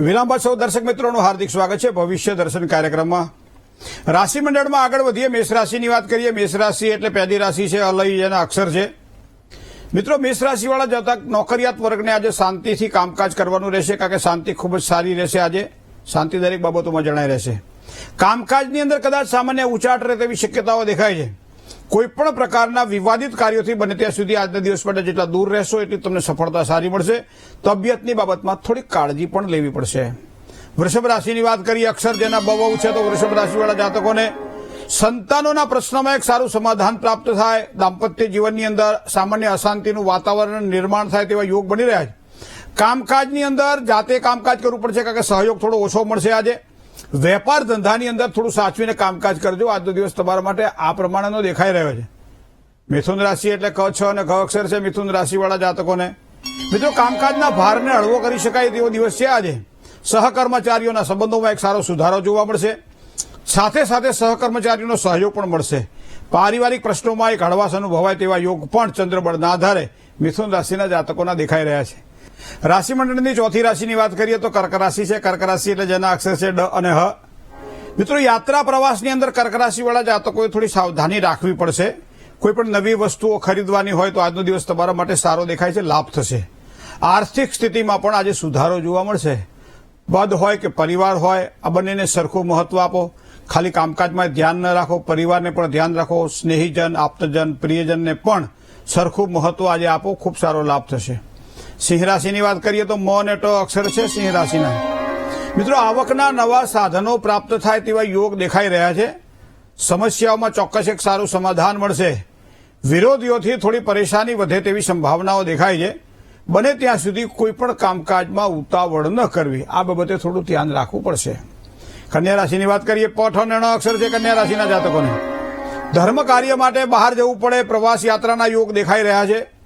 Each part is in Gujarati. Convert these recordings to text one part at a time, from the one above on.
વિરામ બાદ સૌ દર્શક મિત્રોનું હાર્દિક સ્વાગત છે. ભવિષ્ય દર્શન કાર્યક્રમમાં રાશિ મંડળમાં આગળ વધીએ, મેષ રાશિની વાત કરીએ. મેષ રાશિ એટલે પહેલી રાશિ છે, અલય એના અક્ષર છે. મિત્રો, મેષ રાશિવાળા જાતક નોકરિયાત વર્ગને આજે શાંતિથી કામકાજ કરવાનું રહેશે, કારણ કે શાંતિ ખૂબ જ સારી રહેશે આજે. શાંતિ દરેક બાબતોમાં જણાઈ રહેશે. કામકાજની અંદર કદાચ સામાન્ય ઉચાટ રહે તેવી શક્યતાઓ દેખાય છે. કોઈ પણ પ્રકારના વિવાદિત કાર્યોથી બને ત્યાં સુધી આજના દિવસ માટે જેટલા દૂર રહેશો એટલી તમને સફળતા સારી મળશે. તબિયતની બાબતમાં થોડીક કાળજી પણ લેવી પડશે. વૃષભ રાશિની વાત કરીએ, અક્ષર જેના બહુ છે તો વૃષભ રાશિવાળા જાતકોને સંતાનોના પ્રશ્નમાં એક સારું સમાધાન પ્રાપ્ત થાય. દાંપત્ય જીવનની અંદર સામાન્ય અશાંતિનું વાતાવરણ નિર્માણ થાય તેવા યોગ બની રહ્યા છે. કામકાજની અંદર જાતે કામકાજ કરવું પડશે કારણ કે સહયોગ થોડો ઓછો મળશે આજે. વેપાર ધંધાની અંદર થોડું સાચવીને કામકાજ કરજો. આજનો દિવસ તમારા માટે આ પ્રમાણેનો દેખાઈ રહ્યો છે. મિથુન રાશિ એટલે ક છ અને ક અક્ષર છે મિથુન રાશિવાળા જાતકોને. મિત્રો, કામકાજના ભારને હળવો કરી શકાય તેવો દિવસ છે આજે. સહકર્મચારીઓના સંબંધોમાં એક સારો સુધારો જોવા મળશે. સાથે સાથે સહકર્મચારીઓનો સહયોગ પણ મળશે. પારિવારિક પ્રશ્નોમાં એક હળવાશ અનુભવાય તેવા યોગ પણ ચંદ્રબળના આધારે મિથુન રાશિના જાતકોના દેખાઈ રહ્યા છે. રાશિ મંડળની ચોથી રાશિની વાત કરીએ તો કર્ક રાશિ છે. કર્ક રાશિ એટલે જેના અક્ષર છે ડ અને હ. મિત્રો, યાત્રા પ્રવાસની અંદર કર્ક રાશિવાળા જાતકોએ થોડી સાવધાની રાખવી પડશે. કોઈ પણ નવી વસ્તુઓ ખરીદવાની હોય તો આજનો દિવસ તમારા માટે સારો દેખાય છે, લાભ થશે. આર્થિક સ્થિતિમાં પણ આજે સુધારો જોવા મળશે. પદ હોય કે પરિવાર હોય, આ બંનેને સરખું મહત્વ આપો. ખાલી કામકાજમાં ધ્યાન ન રાખો, પરિવારને પણ ધ્યાન રાખો. સ્નેહીજન, આપ્તજન, પ્રિયજનને પણ સરખું મહત્વ આજે આપો. ખૂબ સારો લાભ થશે. સિંહ રાશિની વાત કરીએ તો મ અને ટ અક્ષર છે સિંહ રાશિના. મિત્રો, આવકના નવા સાધનો પ્રાપ્ત થાય તેવા યોગ દેખાઈ રહ્યા છે. સમસ્યાઓમાં ચોક્કસ એક સારું સમાધાન મળશે. વિરોધીઓથી થોડી પરેશાની વધે તેવી સંભાવનાઓ દેખાય છે. બને ત્યાં સુધી કોઈ પણ કામકાજમાં ઉતાવળ ન કરવી. આ બાબતે થોડું ધ્યાન રાખવું પડશે. કન્યા રાશિની વાત કરીએ પઠ અને અક્ષર છે કન્યા રાશિના જાતકોને. ધર્મ કાર્ય માટે બહાર જવું પડે, પ્રવાસ યાત્રાના યોગ દેખાઈ રહ્યા છે.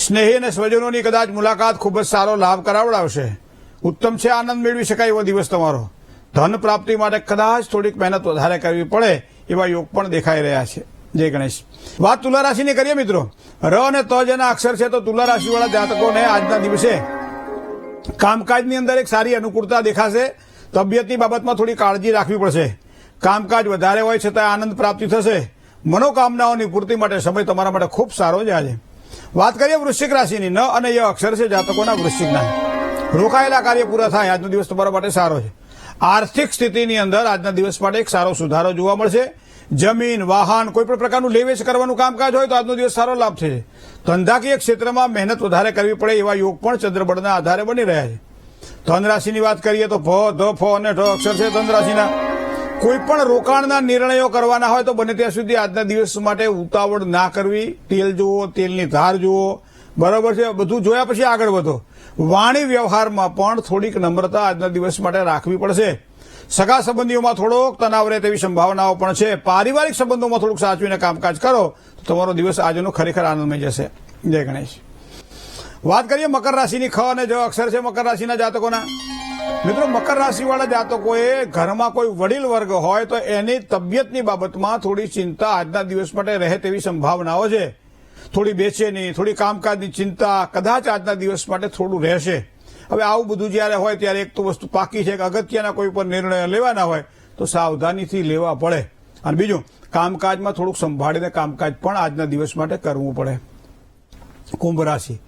સ્નેહી અને સ્વજનોની કદાચ મુલાકાત ખૂબ જ સારો લાભ કરાવડાવશે. ઉત્તમ છે, આનંદ મેળવી શકાય એવો દિવસ તમારો. ધન પ્રાપ્તિ માટે કદાચ થોડીક મહેનત વધારે કરવી પડે એવા યોગ પણ દેખાઈ રહ્યા છે. જય ગણેશ. વાત તુલા રાશિની કરીએ મિત્રો. ર અને ત જેના અક્ષર છે તો તુલા રાશિવાળા જાતકોને આજના દિવસે કામકાજની અંદર એક સારી અનુકૂળતા દેખાશે. તબિયતની બાબતમાં થોડી કાળજી રાખવી પડશે. કામકાજ વધારે હોય છતાં આનંદ પ્રાપ્તિ થશે. મનોકામનાઓની પૂર્તિ માટે સમય તમારા માટે ખૂબ સારો છે આજે. વાત કરીએ વૃશ્ચિક રાશિની. ન અને એ અક્ષર છે જાતકોના વૃશ્ચિકના. રોકાયેલા કાર્ય પૂરા થાય આજનો દિવસ તમારા માટે સારો છે. આર્થિક સ્થિતિની અંદર આજના દિવસ માટે એક સારો સુધારો જોવા મળશે. જમીન, વાહન, કોઈ પણ પ્રકારનું લેવેચ કરવાનું કામકાજ હોય તો આજનો દિવસ સારો લાભ થશે. ધંધાકીય ક્ષેત્રમાં મહેનત વધારે કરવી પડે એવા યોગ પણ ચંદ્રબળના આધારે બની રહ્યા છે. ધન રાશિની વાત કરીએ તો ભ ધ, ફ અને ઢ અક્ષર છે ધન રાશિના કોઈ પણ રોકાણના નિર્ણયો કરવાના હોય તો બને ત્યાં સુધી આજના દિવસ માટે ઉતાવળ ના કરવી. તેલ જુઓ, તેલની ધાર જુઓ. બરાબર છે? બધું જોયા પછી આગળ વધો. વાણી વ્યવહારમાં પણ થોડીક નમ્રતા આજના દિવસ માટે રાખવી પડશે. સગા સંબંધીઓમાં થોડોક તણાવ રહે તેવી સંભાવનાઓ પણ છે. પારિવારિક સંબંધોમાં થોડુંક સાચવીને કામકાજ કરો તો તમારો દિવસ આજનો ખરેખર આનંદમય જશે. જય ગણેશ. વાત કરીએ મકર રાશિની ખ અને જ અક્ષર છે મકર રાશિના જાતકોના. મિત્રો, મકર રાશિવાળા જાતકોએ ઘરમાં કોઈ વડીલ વર્ગ હોય તો એની તબિયતની બાબતમાં થોડી ચિંતા આજના દિવસ માટે રહે તેવી સંભાવનાઓ છે. થોડી બેચેની, થોડી કામકાજની ચિંતા કદાચ આજના દિવસ માટે થોડું રહેશે. હવે આવું બધું જ્યારે હોય ત્યારે એક તો વસ્તુ પાકી છે કે અગત્યના કોઈ પણ નિર્ણય લેવાના હોય તો સાવધાનીથી લેવા પડે. અને બીજું, કામકાજમાં થોડુંક સંભાળીને કામકાજ પણ આજના દિવસ માટે કરવું પડે. કુંભ રાશિ.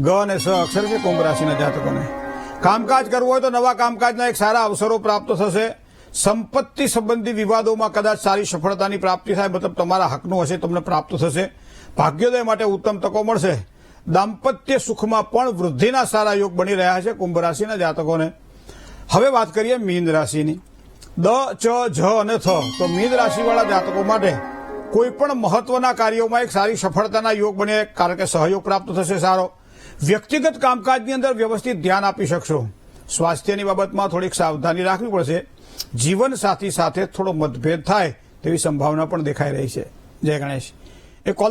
ગ અને સ અક્ષર છે કુંભ રાશિના જાતકોને. કામકાજ કરવું હોય તો નવા કામકાજના એક સારા અવસરો પ્રાપ્ત થશે. સંપત્તિ સંબંધી વિવાદોમાં કદાચ સારી સફળતાની પ્રાપ્તિ થાય, મતલબ તમારા હકનું હશે, તમને પ્રાપ્ત થશે. ભાગ્યોદય માટે ઉત્તમ તકો મળશે. દાંપત્ય સુખમાં પણ વૃદ્ધિના સારા યોગ બની રહ્યા છે કુંભ રાશિના જાતકોને. હવે વાત કરીએ મીન રાશિની. દ, ચ, જ અને થ. તો મીન રાશિવાળા જાતકો માટે કોઈ પણ મહત્વના કાર્યોમાં એક સારી સફળતાના યોગ બને, કારણ કે સહયોગ પ્રાપ્ત થશે સારો. વ્યક્તિગત કામકાજની અંદર વ્યવસ્થિત ધ્યાન આપી શકશો. સ્વાસ્થ્યની બાબતમાં થોડીક સાવધાની રાખવી પડશે. જીવન સાથી સાથે થોડો મતભેદ થાય તેવી સંભાવના પણ દેખાઈ રહી છે. જય ગણેશ. એ કોલર